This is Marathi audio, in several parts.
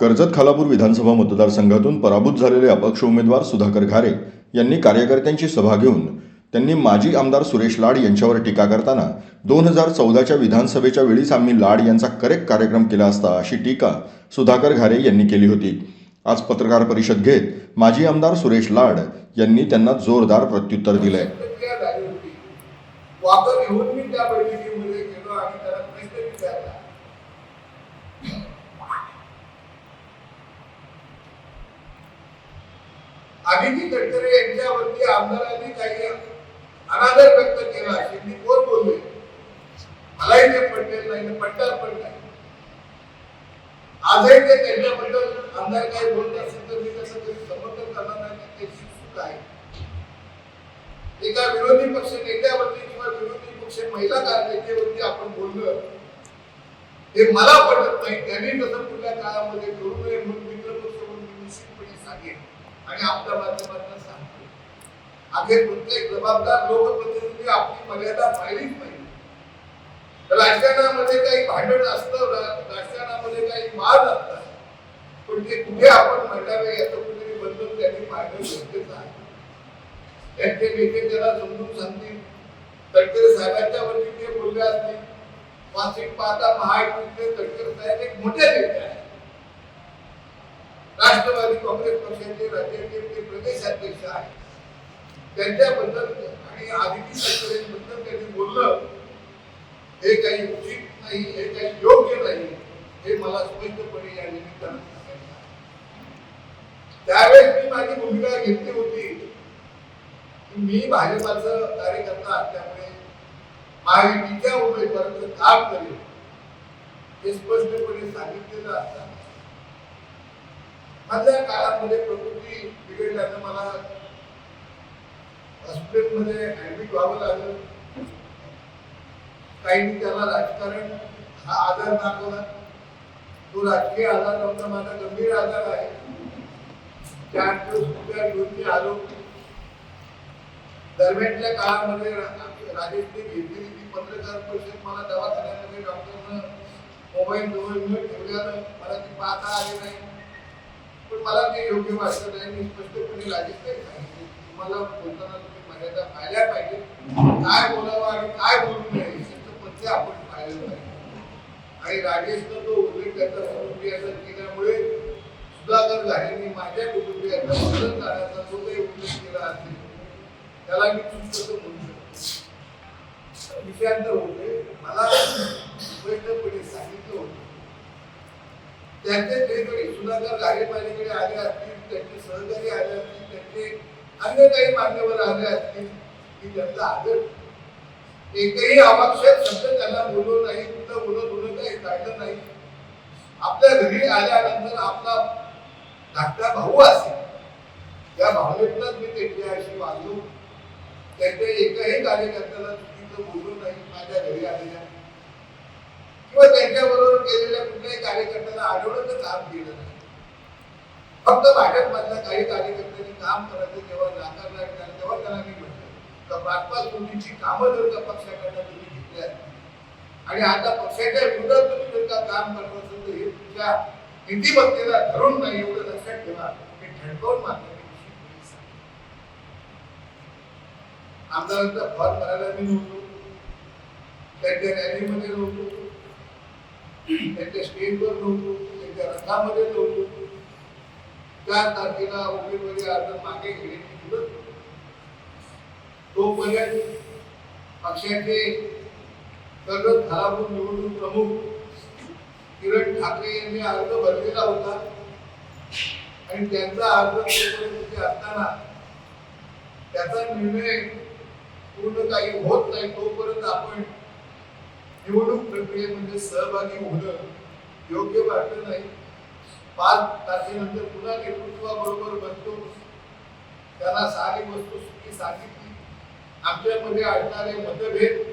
कर्जत खालापूर विधानसभा मतदारसंघातून पराभूत झालेले अपक्ष उमेदवार सुधाकर घारे यांनी कार्यकर्त्यांची सभा घेऊन त्यांनी माजी आमदार सुरेश लाड यांच्यावर टीका करताना दोन हजार चौदाच्या विधानसभेच्या वेळीच आम्ही लाड यांचा करेक्ट कार्यक्रम केला असता अशी टीका सुधाकर घारे यांनी केली होती. आज पत्रकार परिषद घेत माजी आमदार सुरेश लाड यांनी त्यांना जोरदार प्रत्युत्तर दिलंय प्रतिक्रिया झाली होती वापर घेऊन मी त्या बैठकीमध्ये गेलो आणि त्याला प्रश्न विचारला आदिती तटकरे यांच्यावरती आमदारांनी काही अनादर व्यक्त केला असे मी कोण बोलले मलाही ते पटलेलं नाही आणि पटणार पण नाही आजही ते त्यांच्याबद्दल आमदार काही बोलत असेल तर मी त्याचं कधी समर्थन करणार नाही ते शिक्षक आहे एका विरोधी पक्ष नेत्यावरती किंवा विरोधी पक्ष महिला कार्यकर्त्यावरती आपण बोललं हे मला पटत नाही. त्यांनी तसं पुढल्या काळामध्ये करू नये म्हणून मित्रपक्ष म्हणून निश्चितपणे सांगेन. आणि आपल्या माध्यमातून सांगतो. अखेर प्रत्येक जबाबदार लोकप्रतिनिधी आपली मर्यादा पाहिलीच पाहिजे. राजकारणामध्ये काही भांडण असतं राजकारणामध्ये काही माल असतात. पण ते कुठे आपण मांडावे याचं कुठेतरी बंधन त्यांनी मांडणं गरजेचं आहे. त्यांचे नेते त्याला समजून सांगतील. तटकरे साहेबांच्या वरती ते बोलले असतील. वाचिक पाहता महायुतीतले तटकरे साहेब एक मोठे नेते आहेत. राष्ट्रवादी काँग्रेस पक्षाचे राज्याचे ते प्रदेशाध्यक्ष आहेत. त्यांच्याबद्दल आणि आदिती तटकरेंबद्दल त्यांनी बोललं हे काही उचित नाही हे काही योग्य नाही हे मला स्पष्टपणे या निमित्तानं सांगायचं त्यावेळेस मी माझी भूमिका घेतली होती की मी भाजपाचं कार्यकर्ता असल्यामुळे महायुतीच्या उमेदवाराचं काम करेल हे स्पष्टपणे सांगितलेलं असताना मधल्या काळामध्ये प्रकृती बिघडल्यानं मला हॉस्पिटलमध्ये ऍडमिट व्हावं लागलं. काही त्याला राजकारण हा आधार दाखवला. तो राजकीय आधार नव्हता माझा गंभीर आधार आहे. चार दिवस उपचार घेऊन मी आलो दरम्यानच्या काळामध्ये राजेशने घेतलेली ती पत्रकार परिषद मला दवाखान्यामध्ये डॉक्टरनं मोबाईल जवळ न ठेवल्यानं मला ती पाहता आली नाही. पण मला ते योग्य वाटत नाही मी स्पष्टपणे लागेल सांगितले तुम्हाला बोलताना तुम्ही मर्यादा पाहिल्या पाहिजे काय बोलावं आणि काय बोलू नये याचं पथ्य आपण पाहिलं पाहिजे. आणि राजेशनं तो उल्लेख त्याचा कुटुंबियाचा केल्यामुळे सुधाकर घारेंनी माझ्या कुटुंबियाचा मदत करण्याचा जो काही उल्लेख केला असेल त्याला मी चुकतं म्हणू शकतो. विषयांतर होते. मला स्पष्टपणे सांगितलं होतं. त्यांचे जे काही सुधाकर घारे माझ्याकडे आले असतील त्यांचे सहकारी आले असतील त्यांचे अन्य काही मान्यवर आले असतील की त्यांचा आदर एकही अवाक्षर शब्द त्यांना बोललो नाही कुठं बोलत बोलत नाही काढलं नाही. आपल्या घरी आल्यानंतर आपला धाकटा भाऊ असेल. या भावनेतूनच मी त्यांच्याशी वागलो त्यांच्या एकाही कार्यकर्त्याला चुकीचं बोललो नाही माझ्या घरी आलेल्या. किंवा त्यांच्याबरोबर केलेल्या कुठल्याही कार्यकर्त्याला अडवण्याचं काम केलं नाही फक्त भाजपमधल्या काही कार्यकर्त्यांनी काम करायचं जेव्हा नाकारला गेला तेव्हा त्यांना मी म्हटलं का भाजपा तुम्हीची कामं जर का पक्षाकडनं तुम्ही घेतली असतील आणि आता पक्षाच्या विरोधात तुम्ही जर का काम करत असेल तर हे तुमच्या नीतिमत्तेला धरून नाही एवढं लक्षात ठेवा. हे ठणकावून मात्र आमदारांचा फॉर्म भरायला मी नव्हतो. त्यांच्या रॅलीमध्ये नव्हतो. त्यांच्या स्टेजवर नव्हतो. त्यांच्या रथामध्ये नव्हतो. चार तारखेला उमेदवारी अर्ज मागे घेण्याची मुदत तोपर्यंत पक्षाचे सर्व खालापूर निवडणूक प्रमुख किरण ठाकरे यांनी अर्ज भरलेला होता. आणि त्यांचा अर्ज तोपर्यंत असताना त्याचा निर्णय पूर्ण काही होत नाही तोपर्यंत आपण निवडणूक प्रक्रियेमध्ये सहभागी होणं योग्य वाटलं नाही. पाच तारखेनंतर पुन्हा नेतृत्वाबरोबर बनतो. त्यांना सारी वस्तुस्थिती सांगितली. आमच्यामध्ये अडणारे मतभेद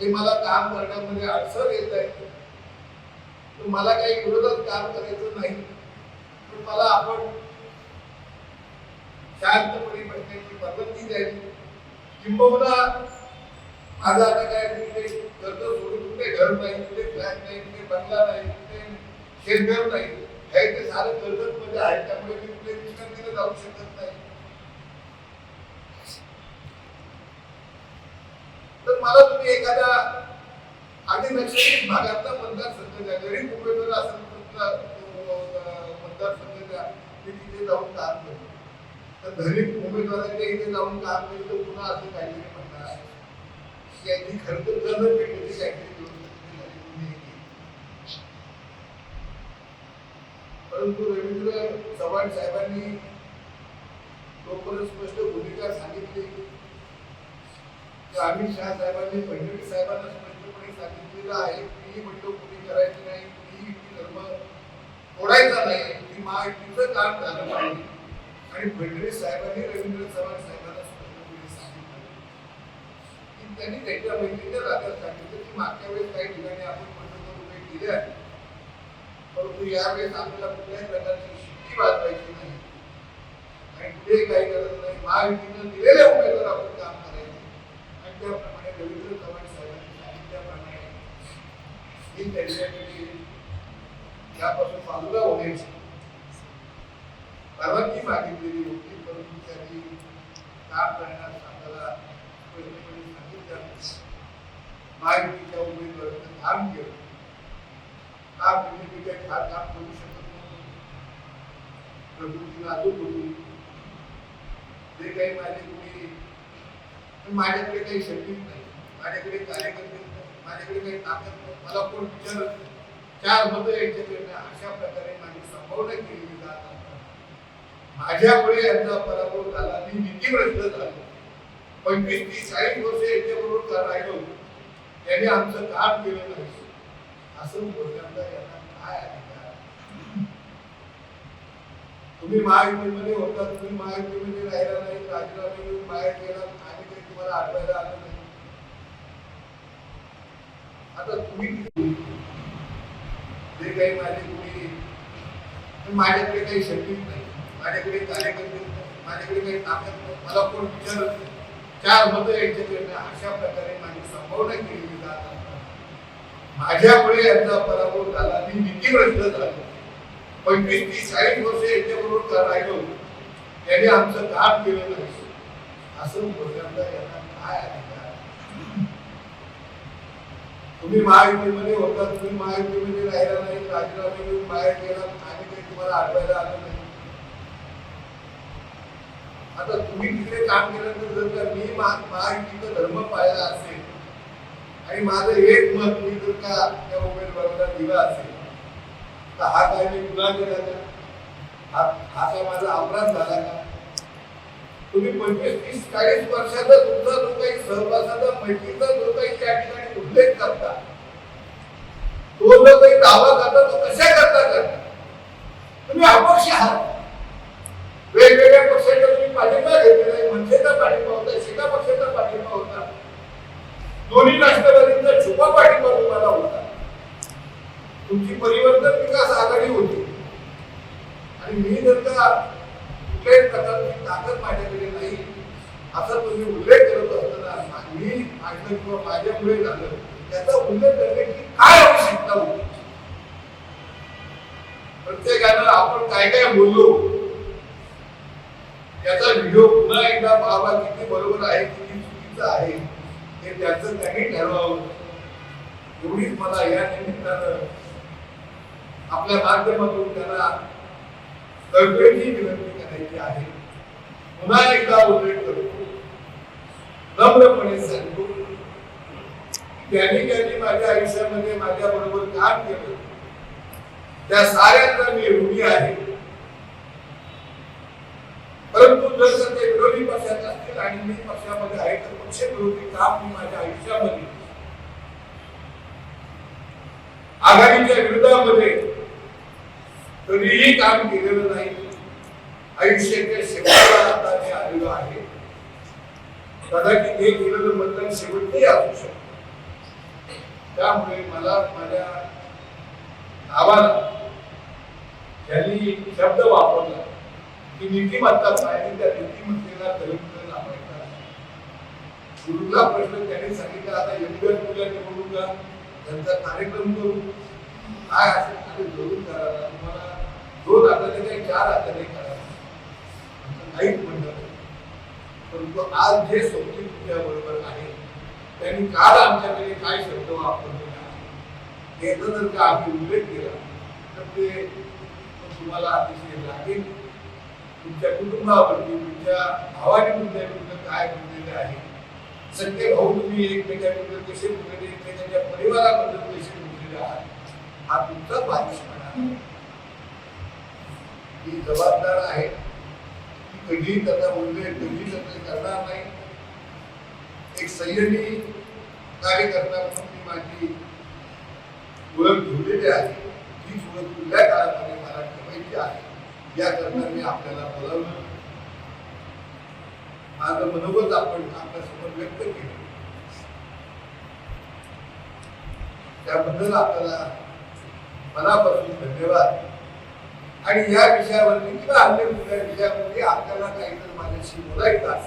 हे मला काम करण्यामध्ये अडचण येत आहे. मला काही विरोधात काम करायचं नाही. पण मला आपण शांतपणे बसण्याची पद्धती द्यायची किंबहुना माझा आता काय तिथे कर्ज सोडून कुठे घर नाही कुठे फ्लॅट नाही कुठे बंगला नाही कुठे शेतघर नाही. काही ते सारं कर्जत मध्ये आहे त्यामुळे मी कुठे विश्रांतीला जाऊ शकत नाही. तर मला तुम्ही एखाद्या आणि नक्षत्रित भागातला मतदारसंघ द्या. गरीब उमेदवार असेल तुमचा अं, मतदारसंघ द्या. ते तिथे जाऊन काम करतो तर गरीब उमेदवाराच्या इथे जाऊन काम केलं तर पुन्हा असं काहीतरी म्हणणार आहे. त्यांनी खरं तर गरज पेटली काहीतरी करू शकते, नाही केली. परंतु रवींद्र चव्हाण साहेबांनी तोपर्यंत स्पष्ट भूमिका सांगितली. अमित शहा साहेबांनी फडणवीस साहेबांना स्पष्टपणे सांगितलेलं आहे की म्हणतो कुणी करायचं नाही कुणी धर्म तोडायचा नाही की महायुतीचं काम झालं पाहिजे. आणि फडणवीस साहेबांनी रवींद्र चव्हाण साहेबांना स्पष्टपणे सांगितलं. की त्यांनी त्यांच्या बहिणीच्या राज्यात सांगितलं की मागच्या वेळेस काही ठिकाणी आपण पंधरा रुपये दिले आहेत परंतु यावेळेस आपल्याला कुठल्याही प्रकारची शिट्टी वाजवायची नाही. आणि कुठेही काही गरज नाही. महायुतीनं दिलेले उमेदवार आपण काम करायचे. आणि त्याप्रमाणे रवींद्र चव्हाण साहेबांनी सांगितल्याप्रमाणे मी त्यांच्याकडे यापासून बाजूला होण्याची. परवानगी मागितलेली होती परंतु त्यांनी काम करण्यास आपल्याला स्पष्टपणे महायुतीच्या उमेदवारांना काम केलं. हा केले मी फार काम करू शकत नव्हतो प्रकृती नाजूक होती. जे काही माझे कुणी माझ्याकडे काही शक्तीच नाही. माझ्याकडे कार्यकर्ते नाही, माझ्याकडे काही ताकद नाही. मला कोण विचार चार मतं यांच्याकडे अशा प्रकारे माझी संभावना केलेली जात माझ्यामुळे यांचा पराभव झाला. मी नीतीग्रस्त झालो. पंचवीस तीस चाळीस वर्ष यांच्याबरोबर राहिलो? त्याने आमचं काम केलं नाही. असं बोलण्याचा यांना काय अधिकार तुम्ही महायुतीमध्ये होता तुम्ही महायुतीमध्ये राहिला नाही राजीनामे घेऊन बाहेर गेला आणि काही तुम्हाला आठवायला आलं नाही. आता तुम्ही जे काही माझे तुम्ही माझ्याकडे काही शक्तीच नाही माझ्याकडे कार्यकर्ते नाही माझ्याकडे काही ताकद नाही. मला कोण विचारत नाही. चार मतं यांच्याकडे अशा प्रकारे माझी संभावना केली माझ्यामुळे यांचा पराभव झाला. मी नीतीभ्रष्ट झालो. पंचवीस तीस चाळीस वर्ष यांच्याबरोबर राहिलो? त्याने आमचं काम केलं नाही. असं बोलण्याचा यांना काय अधिकार तुम्ही महायुतीमध्ये होता तुम्ही महायुतीमध्ये राहिला नाही राजीनामे घेऊन बाहेर गेला आणि काही तुम्हाला आठवायला आलं नाही. आता तुम्ही तिथे काम केल्यानंतर जर का मी महायुतीचा धर्म पाळला असेल आणि माझं एक मत मी जर का त्या उमेदवाराला दिला असेल? तर हा काय मी गुन्हा केला का? हा हा काय माझा अपराध झाला का? तुम्ही पंचवीस तीस चाळीस वर्षाचा तुमचा जो काही सहवासाचा मैत्रीचा जो काही त्या ठिकाणी उल्लेख करता तो जो काही दावा करता तो कशा करता करता? तुम्ही अपक्ष आहात. वेगवेगळ्या पक्षाचा तुम्ही पाठिंबा घेतलेला आहे. मनसेचा पाठिंबा होता शेका पक्षाचा पाठिंबा होता. दोन्ही राष्ट्र छुपा पाठिंबा तुम्हाला होता तुमची परिवर्तन विकास आघाडी होती आणि मी जर का कुठल्याही प्रकारची ताकद माझ्याकडे नाही असा तुम्ही उल्लेख करत असताना मी माझं किंवा माझ्यामुळे झालं त्याचा उल्लेख करण्याची काय आवश्यकता होती प्रत्येकानं आपण काय काय बोललो त्याचा व्हिडिओ पुन्हा एकदा पाहावा किती बरोबर आहे किती चुकीचा आहे हे त्याचं त्यांनी ठरवावं एवढीच मला या निमित्तानं आपल्या माध्यमातून त्यांना कळकळीची विनंती करायची आहे. पुन्हा एकदा उल्लेख करतो. नम्रपणे सांगतो त्यांनी त्यांनी माझ्या आयुष्यामध्ये माझ्या बरोबर काम केलं. त्या साऱ्यांना मी ऋणी आहे. परंतु जर का ते विरोधी पक्षात असतील आणि मी पक्षामध्ये आहे तर पक्ष विरोधी काम मी माझ्या आयुष्यामध्ये आघाडीच्या विरोधामध्ये कधीही काम केलेलं नाही. आयुष्याच्या शेवटाला आता मी आलेलो आहे. कदाचित हे केलेलं मतदान शेवटही असू शकतं. त्यामुळे मला माझ्या नावाला त्यांनी शब्द वापरला की नीतिमत्ता पाहिजे त्या नीतिमत्तेला दलित लावायचा गुरुला प्रश्न त्यांनी सांगितला आता एवढ्या मुलं निवडून का त्यांचा कार्यक्रम करू. काय असेल खाली जरूर करा तुम्हाला दोन चार हाताने चार असं काहीच म्हणलं नाही. परंतु आज जे सोबती तुझ्या बरोबर आहे त्यांनी काल आमच्याकडे काय शब्द वापरले त्याचा जर का आम्ही उल्लेख केला. तर ते तुम्हाला अतिशय लागेल. तुमच्या कुटुंबावरती तुमच्या भावाने तुमच्याविरुद्ध काय बोललेले आहे? सगळे भाऊ तुम्ही एकमेकांविरुद्ध कसे बोललेले एकमेकांच्या परिवाराबद्दल कसे बोललेले आहात? हा तुमचा बालिशपणा ही जबाबदार आहे. की कधीही त्यांना बोलले कधी त्यांना करणार नाही. एक संयमी कार्यकर्ता म्हणून मी माझी ओळख ठेवलेली आहे. हीच ओळख पुढल्या काळामध्ये मला ठेवायची आहे. याकरता मी आपल्याला बोलावलं. माझं मनोगत आपण आपल्यासमोर व्यक्त केलं. त्याबद्दल आपल्याला मनापासून धन्यवाद. आणि या विषयावरती किंवा अन्य कुठल्या विषयावरती आपल्याला काहीतरी माझ्याशी बोलायचं असेल